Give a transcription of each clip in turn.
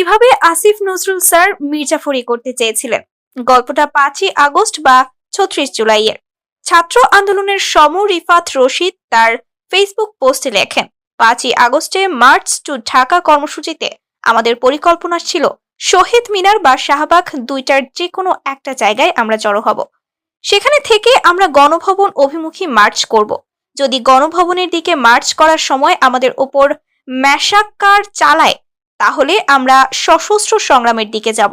কীভাবে আসিফ নজরুল স্যার মির্জাফরি করতে চেয়েছিলেন? গল্পটা পাঁচই আগস্ট বা ছত্রিশ জুলাইয়ের ছাত্র আন্দোলনের সম রিফাত রশিদ তার ফেসবুক পোস্টে লেখেন, পাঁচই আগস্টে মার্চ টু ঢাকা কর্মসূচিতে আমাদের পরিকল্পনা ছিল, শহীদ মিনার বা শাহবাগ দুইটার যে কোনো একটা জায়গায় আমরা জড়ো হব। সেখানে থেকে আমরা গণভবন অভিমুখী মার্চ করব। যদি গণভবনের দিকে মার্চ করার সময় আমাদের ওপর ম্যাসাক্কার চালায় তাহলে আমরা সশস্ত্র সংগ্রামের দিকে যাব।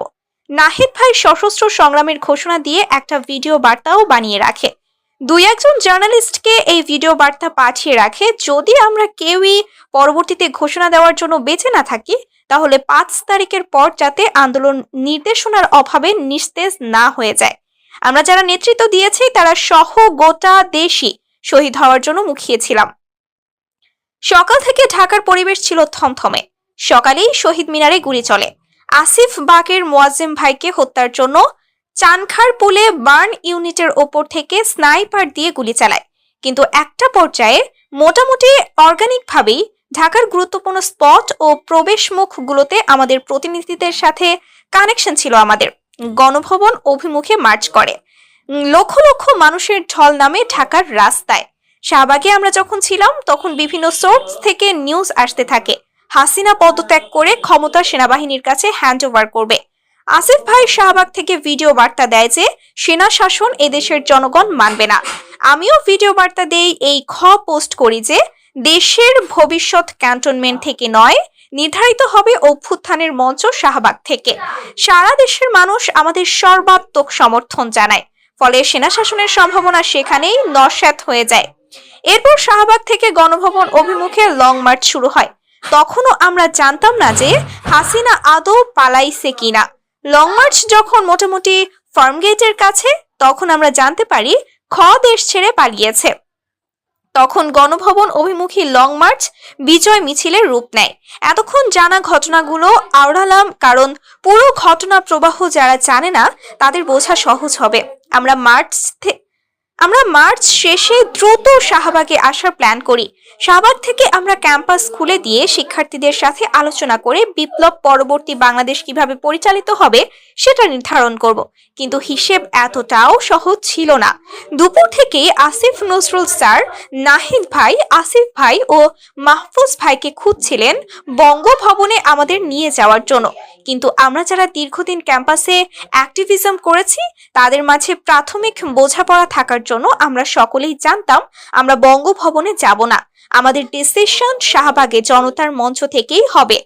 নাহিদ ভাই সশস্ত্র সংগ্রামের ঘোষণা দিয়ে একটা ভিডিও বার্তাও বানিয়ে রাখে। দুই একজন জার্নালিস্টকে এই ভিডিও বার্তা পাঠিয়ে রাখে, যদি আমরা কেউই পরবর্তীতে ঘোষণা দেওয়ার জন্য বেঁচে না থাকি, তাহলে পাঁচ তারিখের পর যাতে আন্দোলন নির্দেশনার অভাবে নিস্তেজ না হয়ে যায়। আমরা যারা নেতৃত্ব দিয়েছি, তারা সহ গোটা দেশই শহীদ হওয়ার জন্য মুখিয়েছিলাম। সকাল থেকে ঢাকার পরিবেশ ছিল থমথমে। সকালেই শহীদ মিনারে গুলি চলে। আসিফ বাগের মোয়াজ্জেম ভাইকে হত্যার জন্য চানখার পুলে বার্ন ইউনিটের ওপর থেকে স্নাইপার দিয়ে গুলি চালায়। কিন্তু একটা পর্যায়ে মোটামুটি অর্গানিকভাবেই ঢাকার গুরুত্বপূর্ণ স্পট ও প্রবেশ মুখগুলোতে আমাদের প্রতিনিধিদের সাথে কানেকশন ছিল আমাদের। গণভবন অভিমুখে মার্চ করে। লক্ষ লক্ষ মানুষের ঢল নামে ঢাকার রাস্তায়। শাহবাগে আমরা যখন ছিলাম, তখন বিভিন্ন সোর্স থেকে নিউজ আসতে থাকে। হাসিনা পদত্যাগ করে ক্ষমতা সেনাবাহিনীর কাছে হ্যান্ড ওভার করবে। আসিফ ভাই শাহবাগ থেকে ভিডিও বার্তা দেয় যে, সেনা শাসন এদেশের জনগণ মানবে না। আমিও ভিডিও বার্তা দেই এই খ পোস্ট করি যে, দেশের ভবিষ্যৎ ক্যান্টনমেন্ট থেকে নয়, নির্ধারিত হবে অভ্যুত্থানের মঞ্চ শাহবাগ থেকে। সারা দেশের মানুষ আমাদের সর্বাত্মক সমর্থন জানায়। ফলে সেনা শাসনের সম্ভাবনা সেখানেই নস্যাৎ হয়ে যায়। এরপর শাহবাগ থেকে গণভবন অভিমুখে লং মার্চ শুরু হয়। তখনও আমরা জানতাম না যে হাসিনা আদৌ পালাইছে কিনা। লং মার্চ যখন মোটামুটি ফার্মগেটের কাছে, তখন আমরা জানতে পারি খ দেশ ছেড়ে পালিয়েছে। তখন গণভবন অভিমুখী লং মার্চ বিজয় মিছিলের রূপ নেয়। এতক্ষণ জানা ঘটনাগুলো আওড়ালাম কারণ পুরো ঘটনা প্রবাহ যারা জানে না, তাদের বোঝা সহজ হবে। আমরা মার্চ আমরা মার্চ শেষে দ্রুত শাহবাগে আসার প্ল্যান করি। শাহবাগ থেকে আমরা ক্যাম্পাস খুলে দিয়ে শিক্ষার্থীদের সাথে আলোচনা করে বিপ্লব পরবর্তী বাংলাদেশ কীভাবে পরিচালিত হবে সেটা নির্ধারণ করব। কিন্তু হিসেব এতটাও সহজ ছিল না। দুপুর থেকে আসিফ নজরুল স্যার, নাহিদ ভাই, আসিফ ভাই ও মাহফুজ ভাইকে খুঁজছিলেন বঙ্গভবনে আমাদের নিয়ে যাওয়ার জন্য। কিন্তু আমরা যারা দীর্ঘদিন ক্যাম্পাসে অ্যাক্টিভিজম করেছি, তাদের মাঝে প্রাথমিক বোঝাপড়া থাকার জন্য আমরা সকলেই জানতাম আমরা বঙ্গভবনে যাব না। আমাদের ডিসিশন শাহবাগে জনতার মঞ্চ থেকেই হবে।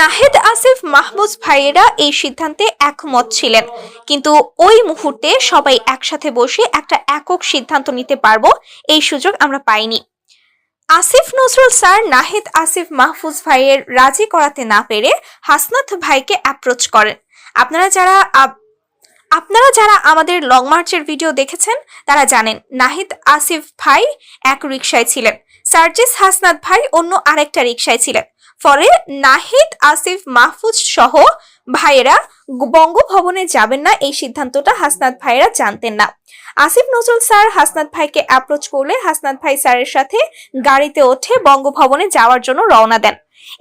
নাহেদ আসিফ মাহমুদ ভাইয়েরা এই সিদ্ধান্তে একমত ছিলেন। কিন্তু ওই মুহূর্তে সবাই একসাথে বসে একটা একক সিদ্ধান্ত নিতে পারব, এই সুযোগ আমরা পাইনি। আসিফ নজরুল স্যার নাহিদ আসিফ মাহফুজ ভাইয়ের রাজি করাতে না পেরে হাসনাথ ভাইকে অ্যাপ্রোচ করেন। আপনারা যারা আপনারা যারা আমাদের লং মার্চের ভিডিও দেখেছেন, তারা জানেন নাহিদ আসিফ ভাই এক রিকশায় ছিলেন। সার্জিস হাসনাত ভাই অন্য আরেকটা রিকশায় ছিলেন। ফলে নাহিদ আসিফ মাহফুজ সহ ভাইয়েরা, বঙ্গভবনে যাবেন না, এই সিদ্ধান্তটা হাসনাত ভাইয়েরা জানতেন না। আসিফ নজরুল স্যার হাসনাত ভাইকে অ্যাপ্রোচ করলে হাসনাত ভাই স্যারের সাথে গাড়িতে ওঠে বঙ্গভবনে যাওয়ার জন্য রওনা দেন।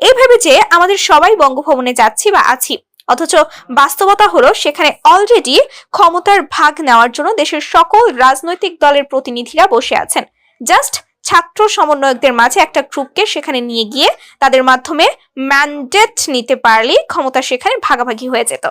এই ভেবে যে আমাদের সবাই বঙ্গভবনে যাচ্ছি বা আছি, অথচ বাস্তবতা হলো সেখানে অলরেডি ক্ষমতার ভাগ নেওয়ার জন্য দেশের সকল রাজনৈতিক দলের প্রতিনিধিরা বসে আছেন। জাস্ট ছাত্র সমন্বয়কদের মাঝে একটা গ্রুপকে সেখানে নিয়ে গিয়ে তাদের মাধ্যমে ম্যান্ডেট নিতে পারলে ক্ষমতা সেখানে ভাগাভাগি হয়ে যেত।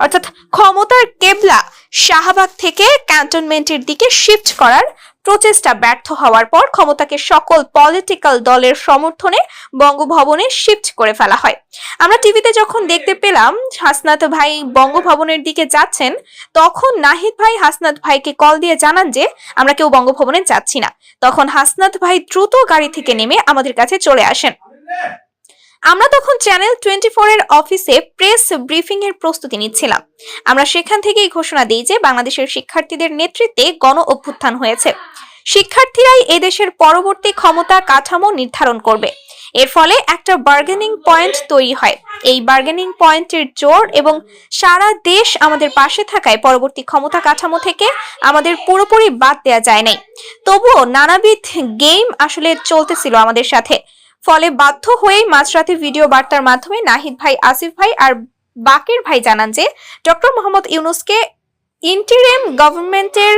অর্থাৎ ক্ষমতার কেবলা শাহবাগ থেকে ক্যান্টনমেন্টের দিকে শিফট করার প্রচেষ্টা ব্যর্থ হওয়ার পর ক্ষমতাকে সকল পলিটিক্যাল দলের সমর্থনে বঙ্গভবনে শিফট করে ফেলা হয়। আমরা টিভিতে যখন দেখতে পেলাম হাসনাত ভাই বঙ্গভবনের দিকে যাচ্ছেন, তখন নাহিদ ভাই হাসনাত ভাইকে কল দিয়ে জানান যে, আমরা কেউ বঙ্গভবনে যাচ্ছি না। তখন হাসনাত ভাই দ্রুত গাড়ি থেকে নেমে আমাদের কাছে চলে আসেন। আমরা তখন চ্যানেল টোয়েন্টি এর অফিসে প্রেস ব্রিফিং এর প্রস্তুতি নিচ্ছিলাম। আমরা সেখান থেকেই ঘোষণা দিই যে বাংলাদেশের শিক্ষার্থীদের নেতৃত্বে গণ অভ্যুত্থান হয়েছে। শিক্ষার্থীরাই এদেশের পরবর্তী ক্ষমতা কাঠামো নির্ধারণ করবে। এর ফলে একটা বার্গেনিং পয়েন্ট তৈরি হয়। এই বার্গেনিং পয়েন্টের জোর এবং সারা দেশ আমাদের পাশে থাকায় পরবর্তী ক্ষমতা কাঠামো থেকে আমাদের পুরোপুরি বাদ দেওয়া যায় নাই। তবুও নানাবিধ গেম আসলে চলতেছিল আমাদের সাথে। ফলে বাধ্য হয়েই মাঝরাতে ভিডিও বার্তার মাধ্যমে নাহিদ ভাই, আসিফ ভাই আর বাকের ভাই জানান যে, ডক্টর মোহাম্মদ ইউনুসকে ইন্টিরিম গভর্নমেন্টের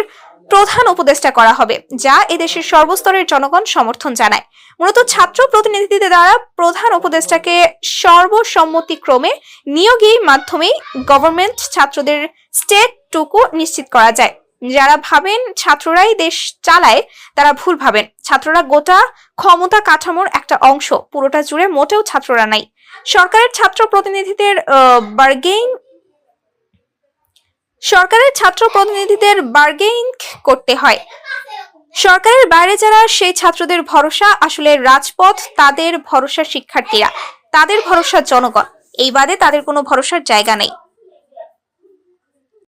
প্রধান উপদেষ্টা করা হবে, যা এদেশের সর্বস্তরের জনগণ সমর্থন জানায়। মূলত ছাত্র প্রতিনিধিদের দ্বারা প্রধান উপদেষ্টাকে সর্বসম্মতিক্রমে নিয়োগের মাধ্যমেই গভর্নমেন্ট ছাত্রদের স্টেটটুকু নিশ্চিত করা যায়। যারা ভাবেন ছাত্ররাই দেশ চালায়, তারা ভুল ভাবেন। ছাত্ররা গোটা ক্ষমতা কাঠামোর একটা অংশ, পুরোটা জুড়ে মোটেও ছাত্ররা নাই। সরকারের ছাত্র প্রতিনিধিদের বার্গেইন সরকারের ছাত্র প্রতিনিধিদের বার্গেইন করতে হয়। সরকারের বাইরে যারা, সেই ছাত্রদের ভরসা আসলে রাজপথ, তাদের ভরসা শিক্ষার্থীরা, তাদের ভরসা জনগণ। এই বাদে তাদের কোনো ভরসার জায়গা নেই।